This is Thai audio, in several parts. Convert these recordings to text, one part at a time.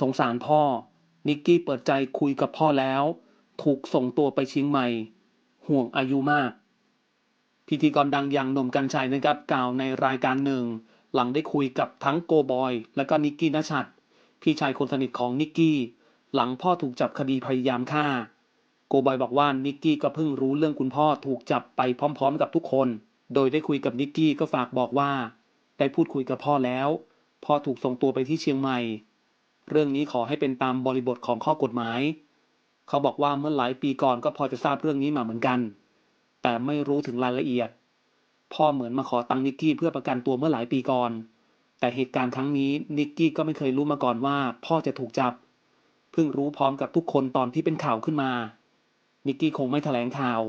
สงสารพ่อ นิกกี้เปิดใจคุยกับพ่อแล้ว ถูกส่งตัวไปเชียงใหม่ ห่วงอายุมาก พิธีกรดังอย่างหนุ่มกัญชัยนะครับกล่าวในรายการหนึ่ง หลังได้คุยกับทั้งโกบอย และก็นิกกี้นชัด พี่ชายคนสนิทของนิกกี้ หลังพ่อถูกจับคดีพยายามฆ่า โกบอยบอกว่านิกกี้ก็เพิ่งรู้เรื่องคุณพ่อถูกจับไปพร้อม ๆ กับทุกคน โดยได้คุยกับนิกกี้ก็ฝากบอกว่า ได้พูดคุยกับพ่อแล้ว พ่อถูกส่งตัวไปที่เชียงใหม่ เรื่องนี้ขอให้เป็นตามบริบทของข้อกฎหมาย เขาบอกว่าเมื่อหลายปีก่อนก็พอจะทราบเรื่องนี้มาเหมือนกัน แต่ไม่รู้ถึงรายละเอียด พ่อเหมือนมาขอตังค์นิกกี้เพื่อประกันตัวเมื่อหลายปีก่อน แต่เหตุการณ์ครั้งนี้นิกกี้ก็ไม่เคยรู้มาก่อนว่า พ่อจะถูกจับ เพิ่งรู้พร้อมกับทุกคนตอนที่เป็นข่าวขึ้นมา นิกกี้คงไม่แถลงข่าว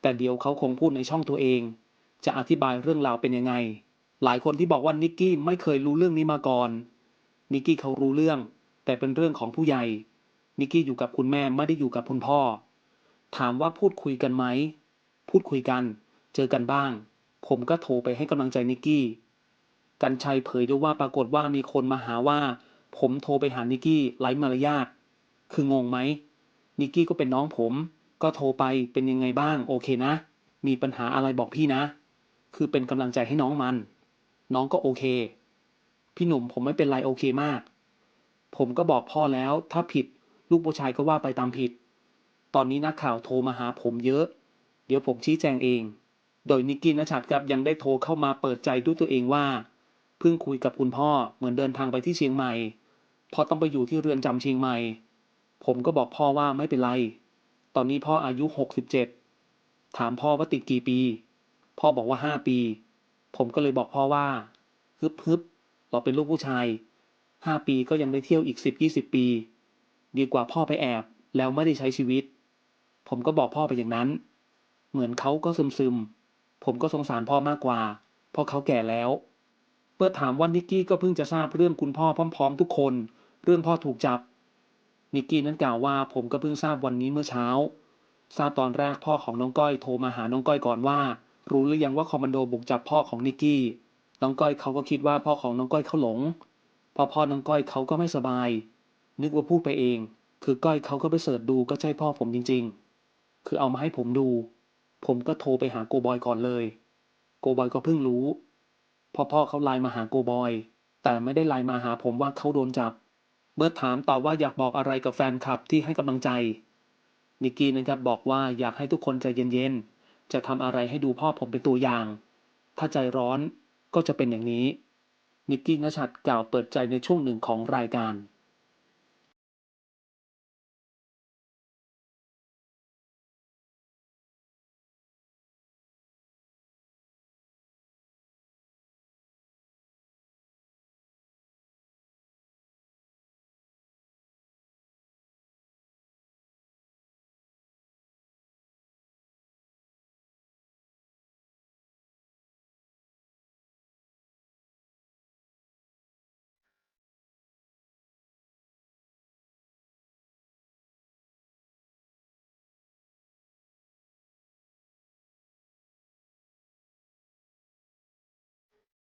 แต่เดี๋ยวเขาคงพูดในช่องตัวเอง จะอธิบายเรื่องราวเป็นยังไง หลายคนที่บอกว่านิกกี้ไม่เคยรู้เรื่องนี้มาก่อน นิกกี้เขารู้เรื่อง แต่เป็นเรื่องของผู้ใหญ่นิกกี้อยู่กับคุณแม่ไม่ได้อยู่กับคุณพ่อ ถามว่าพูดคุยกันไหม พูดคุยกัน เจอกันบ้าง ผมก็โทรไปให้กำลังใจนิกกี้ กันชัยเผยด้วยว่าปรากฏว่ามีคนมาหาว่า ผมโทรไปหานิกกี้ไร้มารยาท คืองงไหม นิกกี้ก็เป็นน้องผม ก็โทรไปเป็นยังไงบ้าง โอเคนะ มีปัญหาอะไรบอกพี่นะ คือเป็นกำลังใจให้น้องมัน น้องก็โอเค พี่หนุ่มผมไม่เป็นไรโอเคมาก ผมก็บอกพ่อแล้ว ถ้าผิดลูกผู้ชายก็ว่าไปตามผิด ตอนนี้นักข่าวโทรมาหาผมเยอะ เดี๋ยวผมชี้แจงเอง โดยนิกกี้นชัดครับยังได้โทรเข้ามาเปิดใจด้วยตัวเองว่า เพิ่งคุยกับคุณพ่อเหมือนเดินทางไปที่เชียงใหม่ พอต้องไปอยู่ที่เรือนจำเชียงใหม่ ผมก็บอกพ่อว่าไม่เป็นไร ตอนนี้พ่ออายุหกสิบเจ็ดถามพ่อว่าติดกี่ปี พ่อบอกว่าห้าปี ผมก็เลยบอกพ่อว่าฮึบฮึบ เราเป็นลูกผู้ชายห้าปีก็ยังได้เที่ยวอีกสิบยี่สิบปี ดีกว่าพ่อไปแอบแล้วไม่ได้ใช้ชีวิต ผมก็บอกพ่อไปอย่างนั้น เหมือนเขาก็ซึมซึมๆผมก็สงสารพ่อมากกว่าเพราะเขาแก่แล้วเมื่อถามว่านิกกี้ก็เพิ่งจะทราบเรื่องคุณพ่อพร้อม ๆ ทุกคน เรื่องพ่อถูกจับ นิกกี้นั้นกล่าวว่าผมก็เพิ่งทราบวันนี้เมื่อเช้า ทราบตอนแรกพ่อของน้องก้อยโทรมาหาน้องก้อยก่อนว่า รู้หรือยังว่าคอมมานโดบุกจับพ่อของนิกกี้ น้องก้อยเขาก็คิดว่าพ่อของน้องก้อยเขาหลง พอพ่อน้องก้อยเขาก็ไม่สบาย นึกว่าพูดไปเอง คือก้อยเขาก็ไปเสิร์ชดูก็ใช่พ่อผมจริง ๆ คือเอามาให้ผมดู ผมก็โทรไปหาโกบอยก่อนเลย โกบอยก็เพิ่งรู้ พอพ่อเขาไลน์มาหาโกบอย แต่ไม่ได้ไลน์มาหาผมว่าเขาโดนจับ เมื่อถามตอบว่าอยากบอกอะไรกับแฟนคลับที่ให้กำลังใจนิกกี้นะครับบอกว่าอยากให้ทุกคนใจเย็นๆ จะทำอะไรให้ดูพ่อผมเป็นตัวอย่าง ถ้าใจร้อน ก็จะเป็นอย่างนี้ นิกกี้นชัดกล่าวเปิดใจในช่วงหนึ่งของรายการ